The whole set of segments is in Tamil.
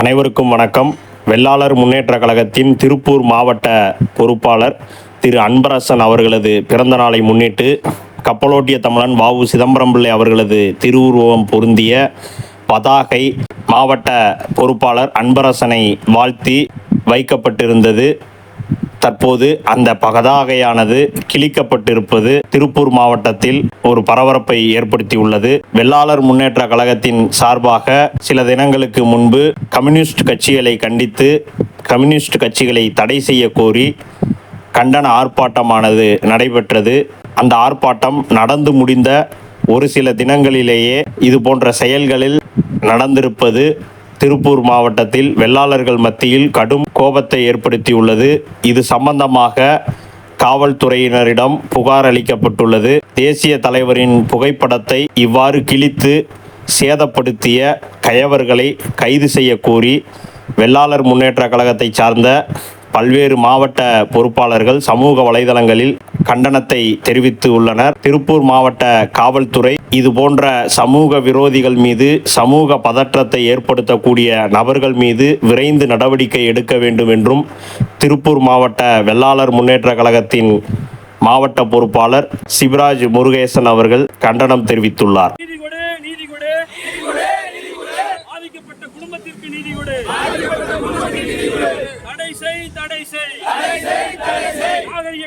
அனைவருக்கும் வணக்கம். வெள்ளாளர் முன்னேற்ற கழகத்தின் திருப்பூர் மாவட்ட பொறுப்பாளர் திரு அன்பரசன் அவர்களது பிறந்த நாளை முன்னிட்டு கப்பலோட்டிய தமிழன் வாவு சிதம்பரம் பிள்ளை அவர்களது திருவுருவம் பொருந்திய பதாகை மாவட்ட பொறுப்பாளர் அன்பரசனை வாழ்த்தி வைக்கப்பட்டிருந்தது. தற்போது அந்த பகதாகையானது கிழிக்கப்பட்டிருப்பது திருப்பூர் மாவட்டத்தில் ஒரு பரபரப்பை ஏற்படுத்தியுள்ளது. வெள்ளாளர் முன்னேற்ற கழகத்தின் சார்பாக சில தினங்களுக்கு முன்பு கம்யூனிஸ்ட் கட்சிகளை கண்டித்து கம்யூனிஸ்ட் கட்சிகளை தடை செய்ய கோரி கண்டன ஆர்ப்பாட்டமானது நடைபெற்றது. அந்த ஆர்ப்பாட்டம் நடந்து முடிந்த ஒரு சில தினங்களிலேயே இது போன்ற செயல்களில் நடந்திருப்பது திருப்பூர் மாவட்டத்தில் வெள்ளாளர்கள் மத்தியில் கடும் கோபத்தை ஏற்படுத்தியுள்ளது. இது சம்பந்தமாக காவல்துறையினரிடம் புகார் அளிக்கப்பட்டுள்ளது. தேசிய தலைவரின் புகைப்படத்தை இவ்வாறு கிழித்து சேதப்படுத்திய கயவர்களை கைது செய்ய கோரி வெள்ளாளர் முன்னேற்ற கழகத்தை சார்ந்த பல்வேறு மாவட்ட பொறுப்பாளர்கள் சமூக வலைதளங்களில் கண்டனத்தை தெரிவித்து உள்ளனர். திருப்பூர் மாவட்ட காவல்துறை இது போன்ற சமூக விரோதிகள் மீது சமூக பதற்றத்தை ஏற்படுத்தக்கூடிய நபர்கள் மீது விரைந்து நடவடிக்கை எடுக்க வேண்டும் என்றும் திருப்பூர் மாவட்ட வெள்ளாளர் முன்னேற்ற கழகத்தின் மாவட்ட பொறுப்பாளர் சிவராஜ் முருகேசன் அவர்கள் கண்டனம் தெரிவித்துள்ளார். தடை செய்.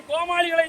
கோமாளிகளை